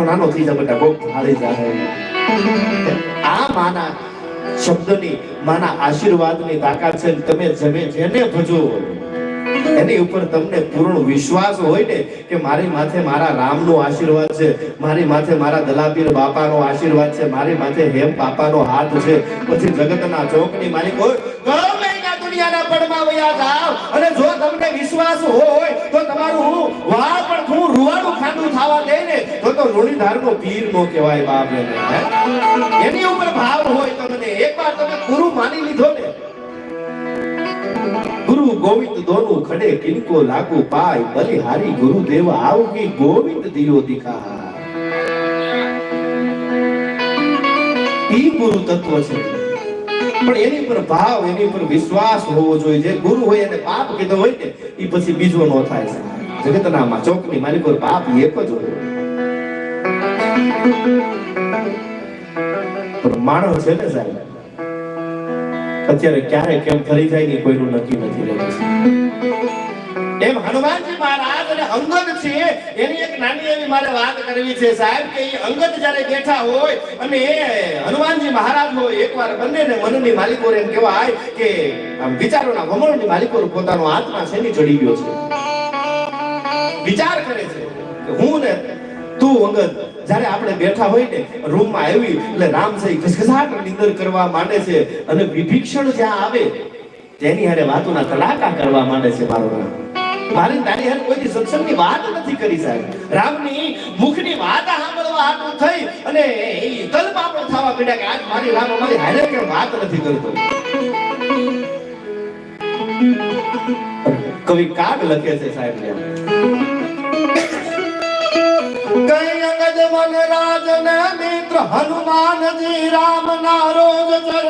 નાનો થઈ જાય બેટા કોક ઢાળી જાય આ માના શબ્દની માના આશીર્વાદની તાકાત છે તમે જમે જેને ભજો એની ઉપર તમને પૂર્ણ વિશ્વાસ હોય ને કે મારી માથે મારા રામનો આશીર્વાદ છે મારી માથે મારા દલાપીર બાપાનો આશીર્વાદ છે મારી માથે હેમ બાપાનો હાથ છે પછી જગતના ચોકની માલિક હોય દુનિયાના પડમાં વયા જાવ અને જો તમને વિશ્વાસ હોય તો તમારું વાળ પણ રૂવાડું ખાંડું દે ને, તો તો લોણીધારનો પીર નો કહેવાય બાપ રે એની ઉપર ભાવ હોય તમને એકવાર તમે ગુરુ માની લીધો ને. ગુરુ ગોવિંદ દોનું ખડે કિનકો લાગુ પાય, બલિહારી ગુરુદેવ આવકી ગોવિંદ દિયો દિખા ઈ ગુરુ તત્વ છે. પણ એની પર ભાવ, એની પર વિશ્વાસ હોવો જોઈએ. જે ગુરુ હોય એને પાપ કીધો હોય ને એ પછી બીજો નો થાય. જગતના માં ચોકની માલિકો પાપ એક જ હોય. માણસ છે ને સાહેબ, અત્યારે ક્યારે કેમ ફરી જાય ને કોઈનું નક્કી નથી રહેતું. એમ હનુમાનજી મહારાજ અને અંગદ છે, એની એક નાની એવી મારે વાત કરવી છે સાહેબ કે એ અંગદ જ્યારે બેઠા હોય અને એ હનુમાનજી મહારાજ હોય, એકવાર બંનેને મનની માલિકો એમ કહેવાય કે આમ વિચારોના વમળની માલિકો પોતાનો આત્મા શેની ચડી ગયો છે? વિચાર કરે છે હું ને તું અંગત જ્યારે આપણે બેઠા હોય ને, રૂમમાં આવી, એટલે રામ છે ઘસઘસાટ નિંદર કરવા માંડે છે અને વિભીક્ષણ જ્યાં આવે, તેની હારે વાતોના તલાકા કરવા માંડે છે મારો રામ. મારી તારી હારે કોઈ સત્સંગની વાત નથી કરી સાહેબ. રામની મુખની વાત સાંભળવા હાટું થઈ અને ઈ તલપાપડો થવા પડ્યા કે આજ મારી રામ અમારી હારે કે વાત નથી કરતો. કવિ કાગ લખે છે સાહેબ વનરાજ ને મિત્ર હનુમાનજી રામ ના રોજ જય